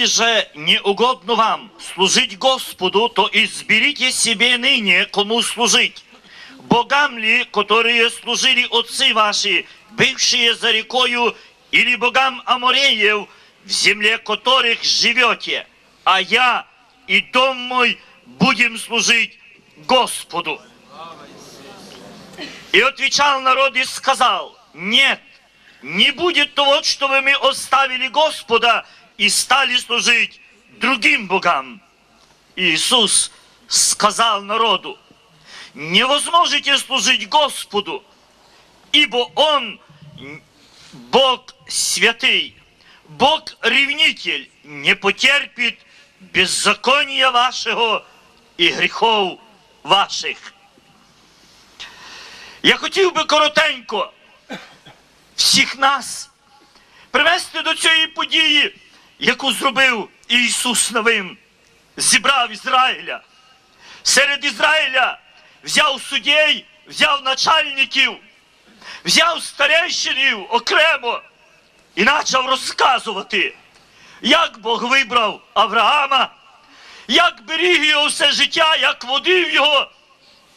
Если же не угодно вам служить Господу, то изберите себе ныне, кому служить. Богам ли, которые служили отцы ваши, бывшие за рекою, или богам Амореев, в земле которых живете, а я и дом мой будем служить Господу. И отвечал народ и сказал, нет, не будет того, чтобы мы оставили Господа и стали служить другим богам. Иисус сказал народу, не возможете служить Господу, ибо Он Бог святый, Бог ревнитель, не потерпит беззакония вашего і гріхов ваших. Я хотів би коротенько всіх нас привести до цієї події, яку зробив Ісус Новин, зібрав Ізраїля. Серед Ізраїля взяв суддей, взяв начальників, взяв старейшинів окремо і почав розказувати, як Бог вибрав Авраама, як беріг його все життя, як водив його,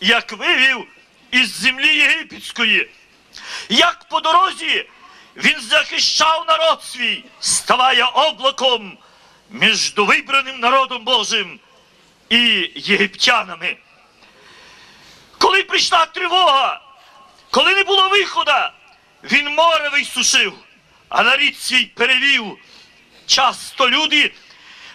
як вивів із землі єгипетської, як по дорозі він захищав народ свій, ставає облаком між вибраним народом Божим і єгиптянами. Коли прийшла тривога, коли не було виходу, він море висушив, а нарід свій перевів. Часто люди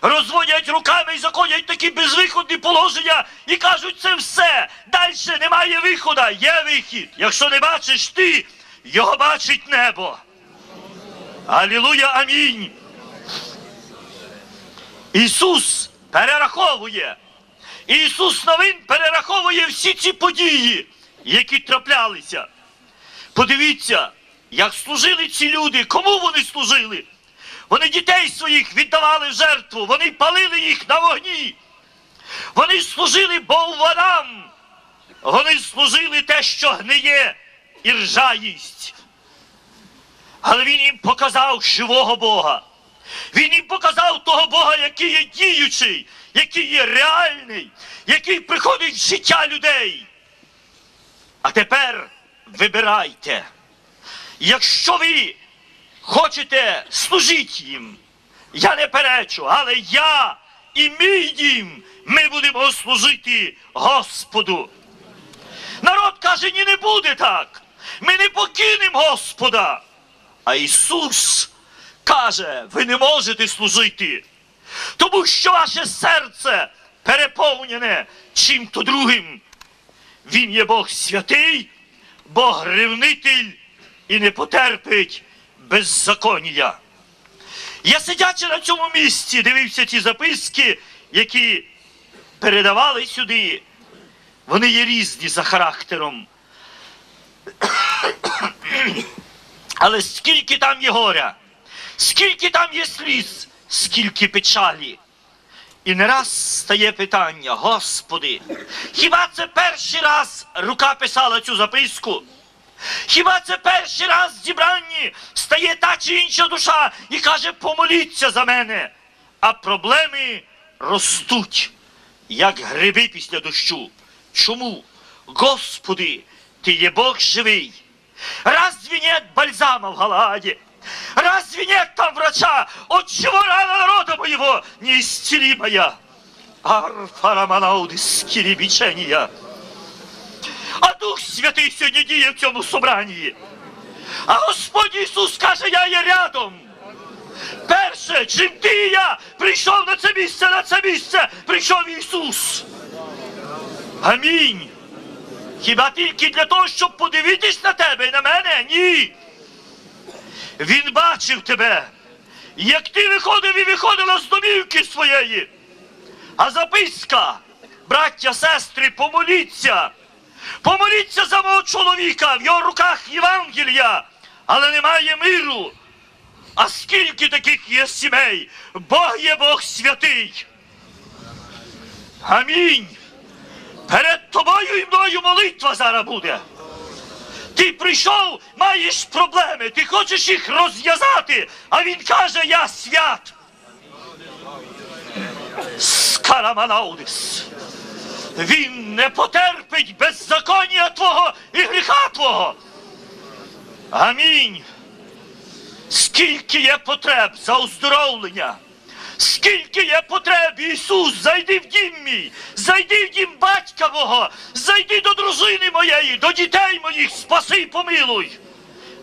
розводять руками і заходять в такі безвиходні положення і кажуть, це все. Далі немає виходу, є вихід. Якщо не бачиш ти, його бачить небо. Алілуя, амінь. Ісус перераховує. Ісус новин перераховує всі ці події, які траплялися. Подивіться, як служили ці люди, кому вони служили. Вони дітей своїх віддавали в жертву, вони палили їх на вогні. Вони служили болванам. Вони служили те, що гниє і ржа. Але він їм показав живого Бога. Він їм показав того Бога, який є діючий, який є реальний, який приходить в життя людей. А тепер вибирайте. Якщо ви хочете служити їм, я не перечу, але я і мій дім, ми будемо служити Господу. Народ каже, ні, не буде так. Ми не покинемо Господа. А Ісус каже, ви не можете служити, тому що ваше серце переповнене чим-то другим. Він є Бог святий, Бог ревнитель і не потерпить беззаконня. Я сидячи на цьому місці, дивився ті записки, які передавали сюди. Вони є різні за характером. Але скільки там є горя, скільки там є сліз, скільки печалі. І не раз стає питання, Господи, хіба це перший раз рука писала цю записку? Хіба це перший раз в зібранні стає та чи інша душа і каже, помоліться за мене, а проблеми ростуть, як гриби після дощу. Чому? Господи, Ти є Бог живий. Разве нет бальзама в Галааде? Разве нет там врача? От чего рана народа моего неисцелимая? Арфараманаудис кирибичения. А Дух Святий сьогодні діє в цьому собранні. А Господь Ісус каже, я є рядом. Перше, чим ти і я прийшов на це місце, на це місце прийшов Ісус. Амінь. Хіба тільки для того, щоб подивитись на тебе і на мене? Ні. Він бачив тебе, як ти виходив і виходила з домівки своєї. А записка, браття, сестри, помоліться. Помоліться за мого чоловіка, в його руках Євангелія, але немає миру. А скільки таких є сімей? Бог є Бог святий. Амінь. Перед тобою і мною молитва зараз буде. Ти прийшов, маєш проблеми, ти хочеш їх розв'язати, а він каже, я свят. Скараманаудис. Він не потерпить беззаконня Твого і гріха Твого. Амінь. Скільки є потреб за оздоровлення, скільки є потреб, Ісус, зайди в дім мій, зайди в дім батька мого, зайди до дружини моєї, до дітей моїх, спаси й помилуй.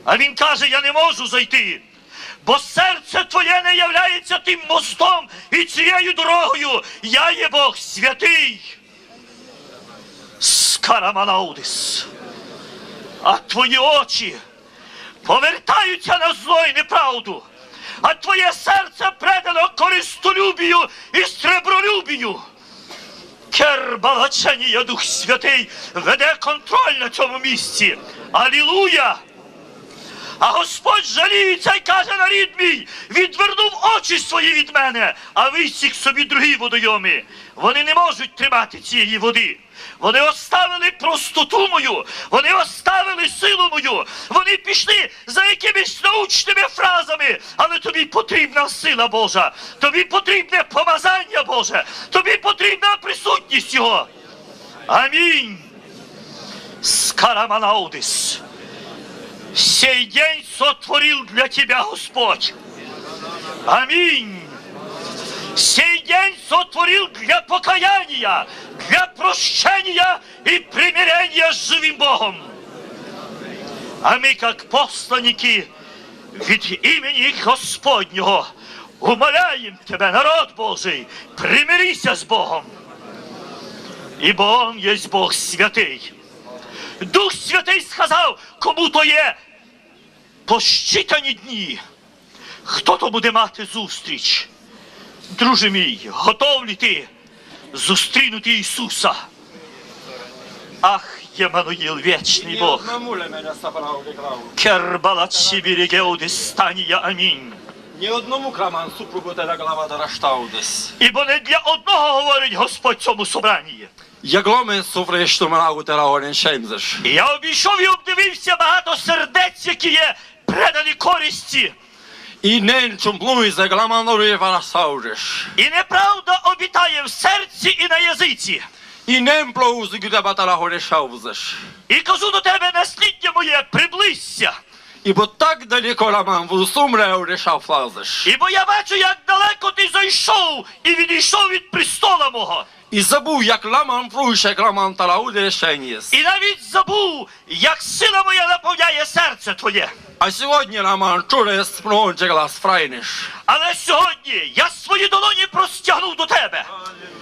А він каже, я не можу зайти, бо серце твоє не являється тим мостом і цією дорогою. Я є Бог святий. Скараманаудис. А твої очі повертаються на зло і неправду, а твоє серце предано користолюбію і сребролюбію. Кербалаченія Дух Святий веде контроль на цьому місці. Алілуя! А Господь жаліється і каже нарід мій, відвернув очі свої від мене, а висік собі другі водойоми. Вони не можуть тримати цієї води. Вони оставили простоту мою, вони оставили силу мою, вони пішли за якимись научними фразами, але тобі потрібна сила Божа, тобі потрібне помазання Боже, тобі потрібна присутність Його. Амінь. Скараманаудис. Сей день сотворил для тебя Господь. Аминь. Сей день сотворил для покаяния, для прощения и примирения с живым Богом. А мы, как посланники, від імені Господнього, умоляємо тебе, народ Божий, примирися з Богом. Ібо Он є Бог святий. Дух Святий сказав, кому то є посчитані дні. Хто то буде мати зустріч? Друже мій, готов ли ти зустрінути Ісуса? Ах, Ємануїл, вічний Бог. собрав викрав. Станія амінь. Ні одному краман супругу теля глава дораштаудес. Ібо не для одного говорить Господь цьому собранні. Як ломен суфрешту мене тера орен шеймзеш. І Я обійшов і обдивився багато сердець, які є предані користі. І нен чумплуй за гламан орі фарасаудеш. І неправда обітає в серці і на язиці. І нен плоуз гюда батара шаузеш. І кажу до тебе, насліддя моє, приблизься. Ібо так далеко ламан вусумре орі шафлазеш. Ібо я бачу, як далеко ти зайшов і відійшов від престола мого. І забув, як ламан фруйше гламан тара удешеніс. І навіть забув, як сила моя наповняє серце твоє. А сьогодні ламан чуре спронче глас фрайнеш. Але сьогодні я свої долоні простягнув до тебе.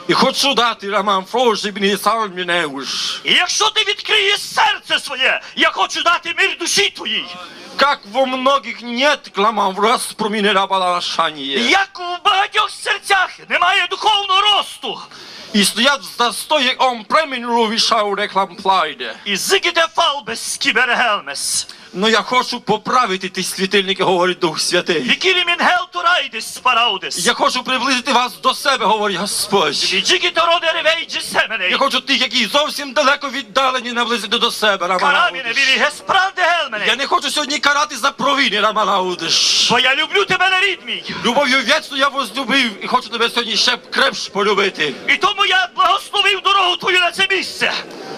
І хочу дати ламан фруші бні сальмі неуш. І якщо ти відкриєш серце своє, я хочу дати мир душі твоїй. Как во многих нет кламан в розпроміне рабалашаніє. Як у багатьох серцях немає духовного росту. І стоять застої ом премінру вішав реклам плайде. І зигіде фалбес кібергелмес. Ну я хочу поправити ті світильники, говорить Дух Святий. Я хочу приблизити вас до себе, говорить Господь. Я хочу тих, які зовсім далеко віддалені, наблизити до себе, Романа Караміне Удиш. вілі геспранде гелменей. Я не хочу сьогодні карати за провини, Романа Удиш. Бо я люблю тебе на рідмій. Любов'ю вічну я возлюбив і хочу тебе сьогодні ще крепш полюбити. І тому я благословив дорогу твою на це місце.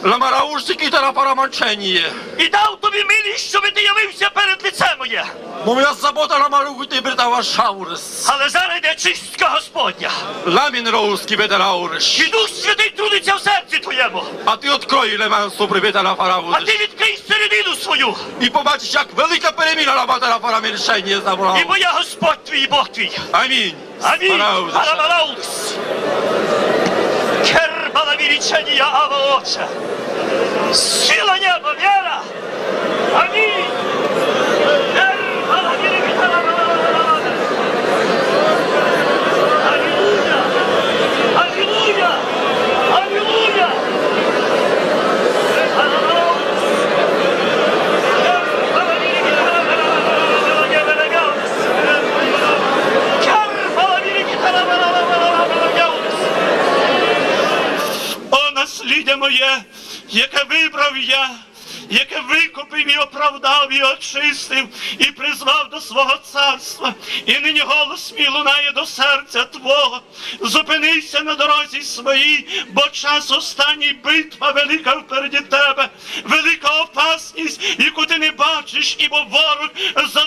Романа Удиш, та раманченіє. І дав тобі милість, щоб ти явився перед лице моє. Бо моя забота Роману ти бритава шаурес. Але зараз йде чистка Господня. Ламін роуський бедарауриш. І Дух Святий трудиться в серці твоєму. А ти открой леман супривіта на А ти відкрий середину свою. І побачиш, як велика переміна на батара фараміршення забрав. І бо я Господь твій, Бог твій. Амінь. Амінь. Фараудиш. Кербала вірічення Ава Отча. Сила неба, вера. Амінь. Кербала вірічення Аллилуйя. Аллилуйя. Аллилуйя. Арамараудс. Кербала вірічення О, наслідя моє, яке вибрав я, яке викупив і оправдав, і очистив, і призвав до свого царства. І нині голос мій лунає до серця Твого. Зупинися на дорозі своїй, бо час останній битва велика впереді тебе, велика опасність, яку ти не бачиш, ібо ворог побити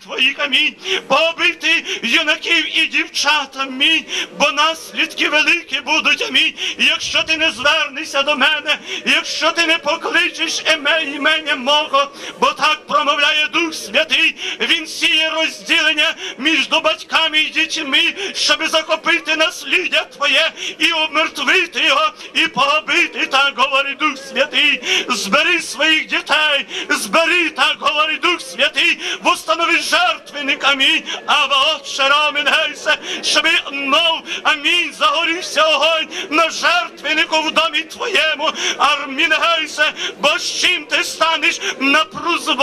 твоїх, амінь, побити юнаків і дівчат, амінь, бо наслідки великі будуть, амінь. Якщо ти не звернешся до мене, якщо ти не покличеш іме імення мого, бо так промовляє Дух Святий, він сіє розділення між батьками і дітьми, щоб захопити насліддя твоє і обмертвити його, і погубити, так говорить Дух Святий. Збери своїх дітей, збери, так говорить Дух Святий, восстанови жертвенник, амінь, а отче рамен гейсе, щоб мов, амінь, загорівся огонь на жертвеннику в домі твоєму, армін гейсе, бо з чим ти станеш напру з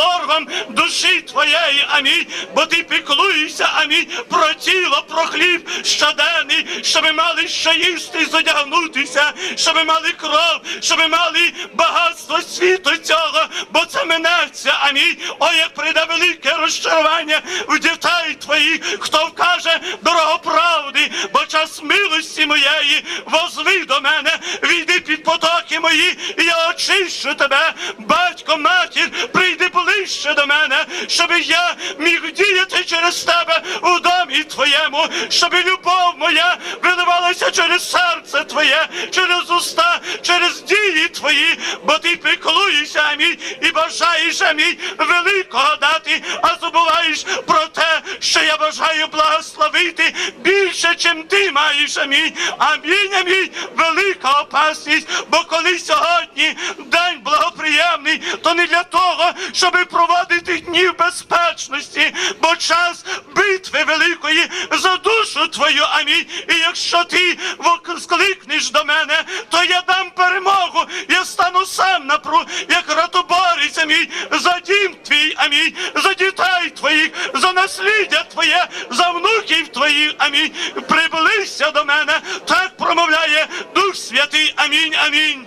душі твоєї, амінь, бо ти піклуєшся, амінь, про тіло, про хліб щоденний, щоб мали що їсти зодягнутися, щоб мали кров, щоб мали багатство світу цього, бо це минеться, амінь. О, як прийде велике розчарування в дітей твоїх, хто вкаже дорогу правди, бо час милості моєї возви до мене, війди під потоки мої, і я очищу тебе, батько, матір, прийди ближче до мене, щоб я міг діяти через тебе у домі твоєму, щоб любов моя виливалася через серце твоє, через уста, через дії твої, бо ти піклуєшся, амінь, і бажаєш, амінь, великого дати, а забуваєш про те, що я бажаю благословити більше, чим ти маєш, амінь. Амінь, амінь, велика опасність, бо коли сьогодні день благоприємний, то не для того, щоб проводити дні в безпечності, бо час битви великої за душу твою, амінь. І якщо ти скликнеш до мене, то я дам перемогу, я стану сам напру, як ротоборець, амінь, за дім твій, амінь, за дітей твоїх, за насліддя твоє, за внуків твоїх, амінь. Приблизься до мене, так промовляє Дух Святий, амінь, амінь.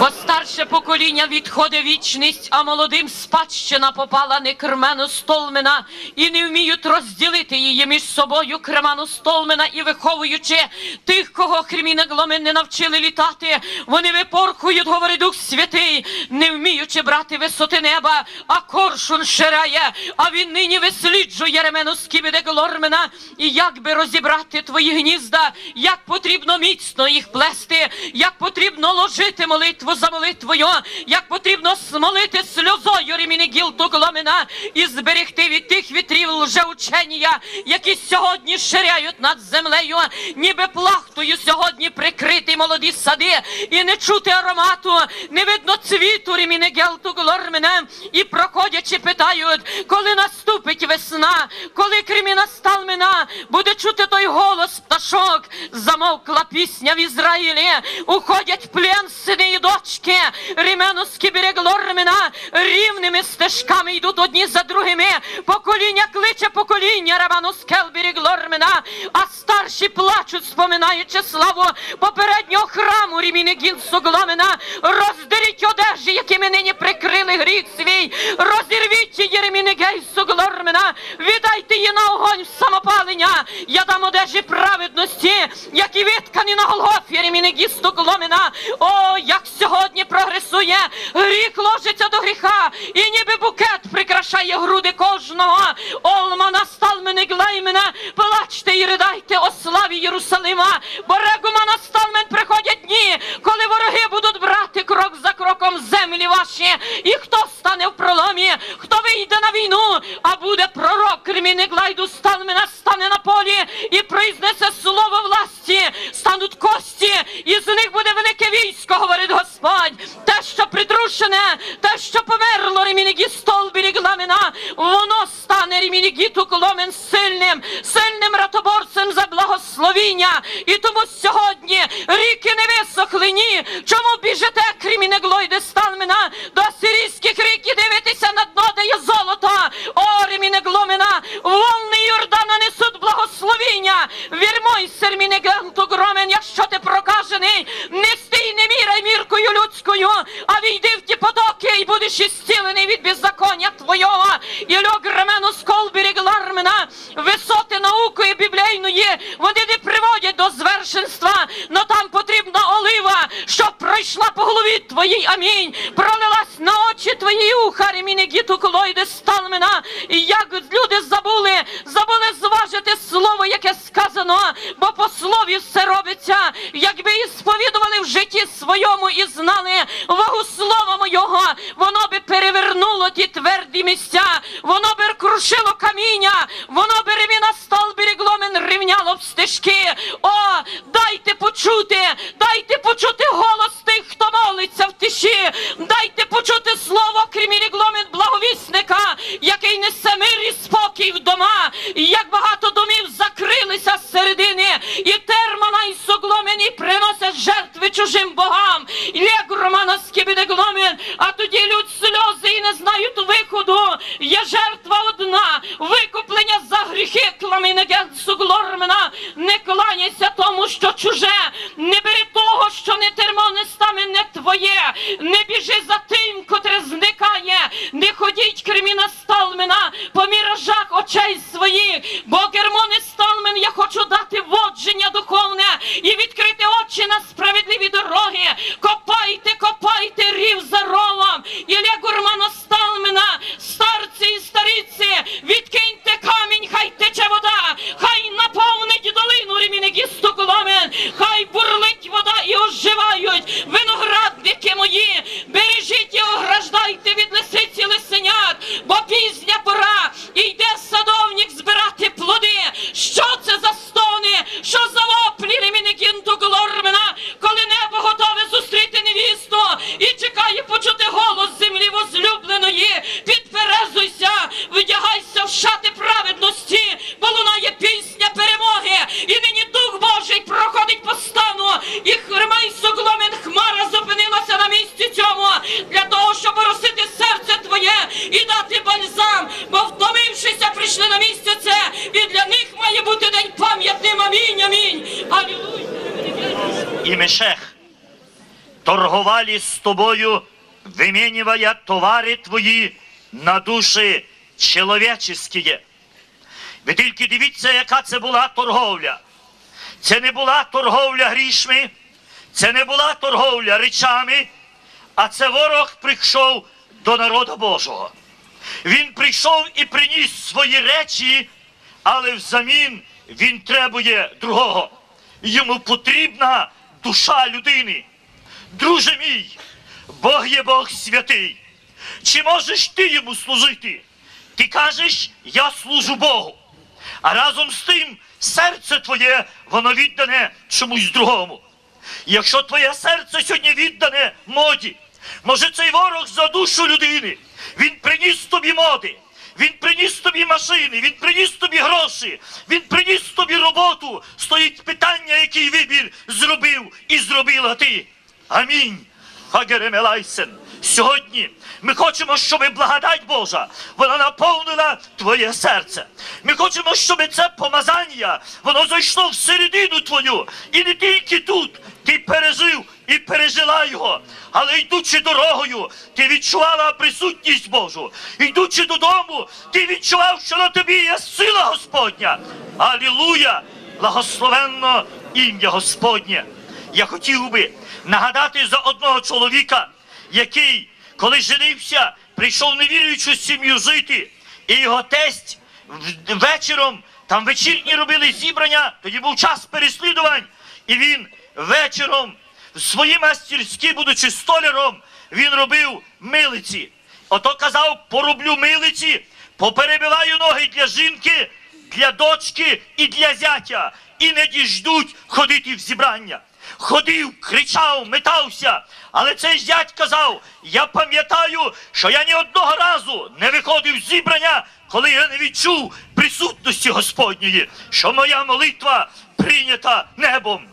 Бо старше покоління відходить вічність, а молодим спадщина попала не кремену столмена, і не вміють розділити її між собою кремену столмена і виховуючи тих, кого хріміногломи не навчили літати. Вони випорхують, говорить Дух Святий, не вміючи брати висоти неба, а коршун ширяє, а він нині висліджує ремену скібіде глормена. І як би розібрати твої гнізда, як потрібно міцно їх плести, як потрібно ложити молитву за молитвою, як потрібно смолити сльозою реміни гілту і зберегти від тих вітрів лжеучення, які сьогодні ширяють над землею, ніби плахтою сьогодні прикриті молоді сади, і не чути аромату, не видно цвіту реміни гілту і проходячи питають, коли наступить весна, коли креміна сталмена, буде чути той голос пташок, замовкла пісня в Ізраїлі, уходять в плен сини і дочки, ріменуські берегло ремена, рівними стежками йдуть одні за другими, покоління кличе покоління, раманускел берегло ремена, а старші плачуть, споминаючи славу попереднього храму ріміни гінсу гломена, роздеріть одежі, якими нині прикрили гріх свій, розірвіть її реміни гейсу глормена, віддайте її на огонь самопалення, я дам одежі праведності, які виткані на Голгофі реміни гісту гломена, о, як сьогодні прогресує, гріх ложиться до гріха, і ніби букет прикрашає груди кожного, олмана сталмени глеймена, плачте і ридайте о славі Єрусалима, бо регумана сталмен приходять дні, коли вороги будуть брати потоки, і будеш ісцілений від беззаконня твого. І льок ремену сколбірі глармена, висоти наукою біблійної, вони не приводять до звершенства, но там потрібна олива, щоб пройшла по голові твоїй, амінь, пролилась на очі твої уха, реміни гіту колойде сталмена, і як люди забули, забули зважити слово, яке сказано, бо по слові все робиться, якби і сповідували в житті своєму і знали вагу слова моєго, воно би перевернуло ті тверді місця, воно би крушило каміння, воно би реміна столбі гломен рівняло в стежки. О, дайте почути, дайте почути голос тих, хто молиться в тиші, дайте почути слово крім гломен благовісника, який несе мир і спокій в дома, як багато домів закрилися з середини, і термана і согломені приносять жертви чужим богам. Як романа гломен, а тоді люд сльози і не знають виходу. Є жертва одна, викуплення за гріхи кламінеген суглормена. Не кланяйся тому, що чуже, не бери того, що не термо, не стане не твоє, не біжи за тим, котре зникає, не ходіть креміна сталмена по міражах очей Мешех торговали с тобою, выменивая товари твої на душі чоловіческие. Ви тільки дивіться, яка це була торговля. Це не була торговля грішми, це не була торговля речами, а це ворог прийшов до народу Божого. Він прийшов і приніс свої речі, але взамін він требує другого. Йому потрібна душа людини. Друже мій, Бог є Бог святий. Чи можеш ти йому служити? Ти кажеш, я служу Богу. А разом з тим серце твоє, воно віддане чомусь другому. Якщо твоє серце сьогодні віддане моді, може цей ворог за душу людини, він приніс тобі моди, він приніс тобі машини, він приніс тобі гроші, він приніс тобі роботу. Стоїть питання, який вибір зробив і зробила ти. Амінь. Хагеремелайсен. Сьогодні ми хочемо, щоб благодать Божа вона наповнила твоє серце. Ми хочемо, щоб це помазання воно зайшло всередину твою. І не тільки тут ти пережив і пережила його, але йдучи дорогою, ти відчувала присутність Божу. Йдучи додому, ти відчував, що на тобі є сила Господня. Алілуя! Благословенно ім'я Господнє. Я хотів би нагадати за одного чоловіка, який, коли женився, прийшов невіруючу сім'ю жити, і його тесть вечором, там вечірні робили зібрання, тоді був час переслідувань, і він вечором в свої мастерські, будучи столяром, він робив милиці. Ото казав, пороблю милиці, поперебиваю ноги для жінки, для дочки і для зятя, і не діждуть ходити в зібрання. Ходив, кричав, метався, але цей зять казав: я пам'ятаю, що я ні одного разу не виходив з зібрання, коли я не відчув присутності Господньої, що моя молитва прийнята небом.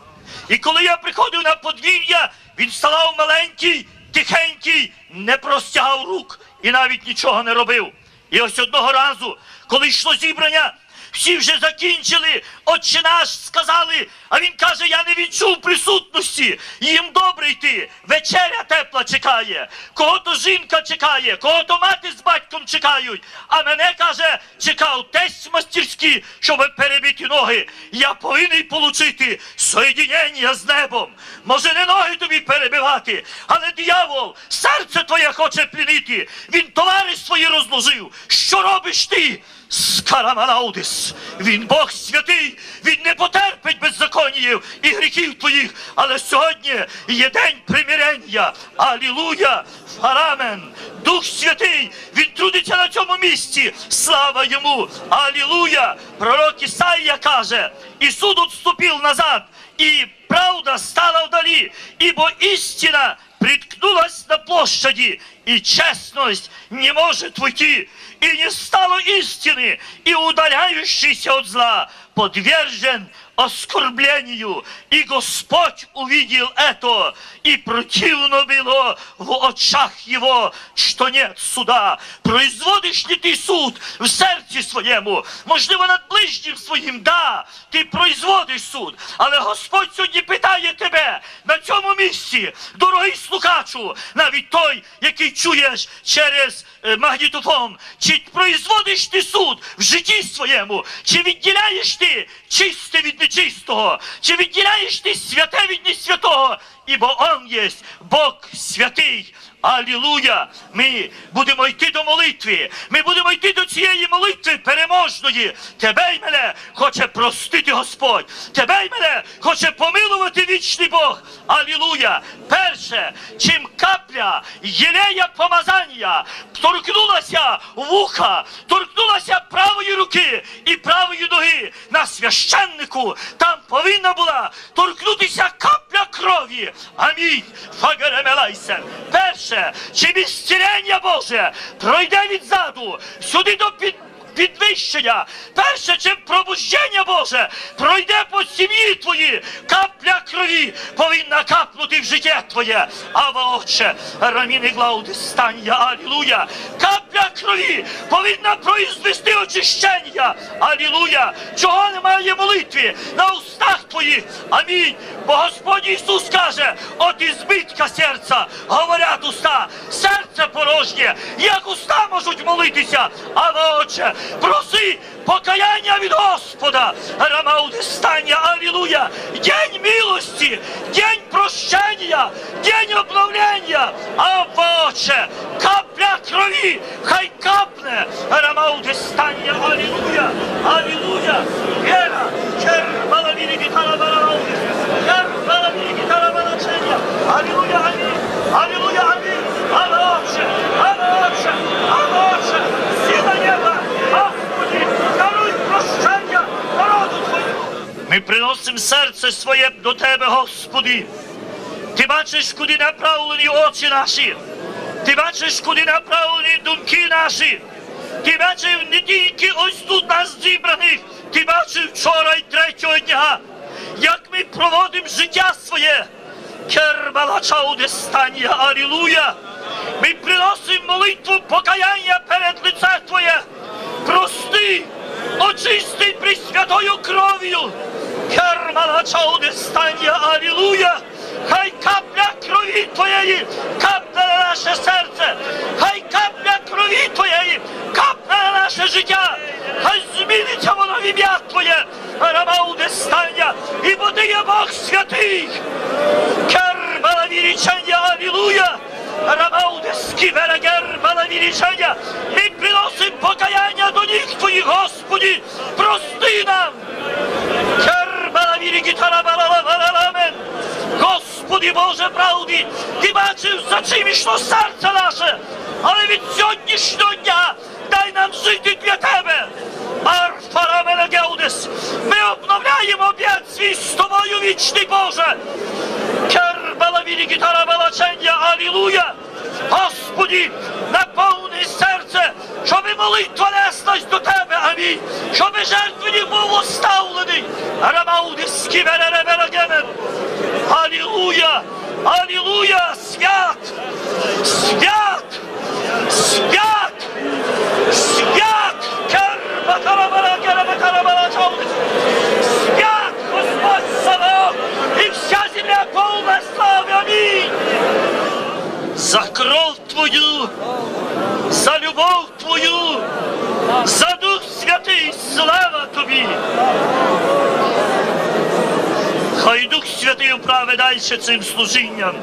І коли я приходив на подвір'я, він ставав маленький, тихенький, не простягав рук і навіть нічого не робив. І ось одного разу, коли йшло зібрання, всі вже закінчили, отче наш сказали, а він каже, я не відчув присутності. Їм добре йти. Вечеря тепла чекає. Кого-то жінка чекає, кого-то мати з батьком чекають. А мене каже, чекав тесть мастерський, щоб перебити ноги. Я повинен получити соєдінення з небом. Може, не ноги тобі перебивати, але диявол, серце твоє хоче плінити. Він товари свої розложив. Що робиш ти? Скараманаудис. Він Бог святий, він не потерпить беззаконіїв і гріхів твоїх. Але сьогодні є день примирення. Алілуя! Арамен! Дух Святий, він трудиться на цьому місці. Слава йому! Алілуя! Пророк Ісаїя каже, і суд отступив назад, і правда стала вдалі, ибо істина приткнулась на площади, и честность не может уйти, и не стало истины, и удаляющийся от зла подвержен оскорблению. И Господь увидел это, и противно было в очах его, что нет суда. Производиш ли ти суд в серці своєму? Можливо, над ближнім своїм, да, ти производиш суд. Але Господь сьогодні питає тебе на цьому місці, дорогий слухачу, навіть той, який чуєш через е, магнітофон, чи производиш ти суд в житті своєму, чи відділяєш ти чисте від нечистого, чи відділяєш ти святе від несвятого, ібо Он єсть Бог святий. Алілуя! Ми будемо йти до молитви. Ми будемо йти до цієї молитви переможної. Тебе й мене хоче простити Господь. Тебе й мене хоче помилувати вічний Бог. Алілуя! Перше, чим капля єлея помазання торкнулася вуха, торкнулася правої руки і правої ноги на священнику. Там повинна була торкнутися капля крові. Амінь. Фагеремелайсен. Перше, чим ісцілення Боже пройде відзаду, сюди до під. Підвищення, перше, чим пробуждення Боже пройде по сім'ї твої, капля крові повинна капнути в життя твоє. Ава Отче, раміни глауди стання, алілуя. Капля крові повинна произвести очищення. Алілуя. Чого немає молитві на устах твоїх. Амінь. Бо Господь Ісус каже, от із збитка серця говорять уста, серце порожнє, як уста можуть молитися. Але отче, проси покаяння від Господа. Рамауди стання, алілуя. День милості, день прощення, день обновлення. А отче, капля крові, хай капне. Рамауди стання, алілуя, алілуя. Віра, чербала вірі гітара бараудис. Чербала вірі гітара барачення. Алілуя, амінь. Алілуя, амінь. Але отче, але отче, але отче. Сіна неба, Господи, даруй прощення народу Твоєму. Ми серце своє до Тебе, Господи. Ти бачиш, куди направлені очі наші. Ти бачиш, куди направлені думки наші. Ти бачив не тільки ось тут нас зібраних, ти бачив вчора і третього дня, як ми проводимо життя своє. Кербала чаудестання, алілуя. Ми приносимо молитву покаяння перед лице Твоє. Прости, очисти присвятою кров'ю. Кермала чаудестання, алілуя. Хай капля крові Твоєї капне на наше серце, хай капля крові Твоєї капне на наше життя, хай зміниться воно в ім'я Твоє, Рамауде стання, і буде є Бог святий. Кербала вірічення, алілуя. Рамауде скібера гербала вірічення. Ми приносимо покаяння до ніг Твоїх, Господі, прости нам. Господи Боже правди, ти бачив, за чим ішло серце наше, але від сьогоднішнього дня дай нам жити для тебе. Марфа Геудес, ми обновляємо об'єд свій з тобою, вічний Боже. Кербала вірі гітара балачення, алілуя. Господі, наповни щоб молитва неслась до тебе, амінь, щоби жертвені був уставлений. Рамауди скібереберогемен. Алілуя! Алілуя! Свят! Свят! Свят! Свят! Кербатарабара, кербатарабара, Свят Господь Саваоф! І вся земля повна славы! Аминь! За кровь Твою, за любов Твою, за Дух Святий, слава Тобі. Хай Дух Святий управи далі цим служінням.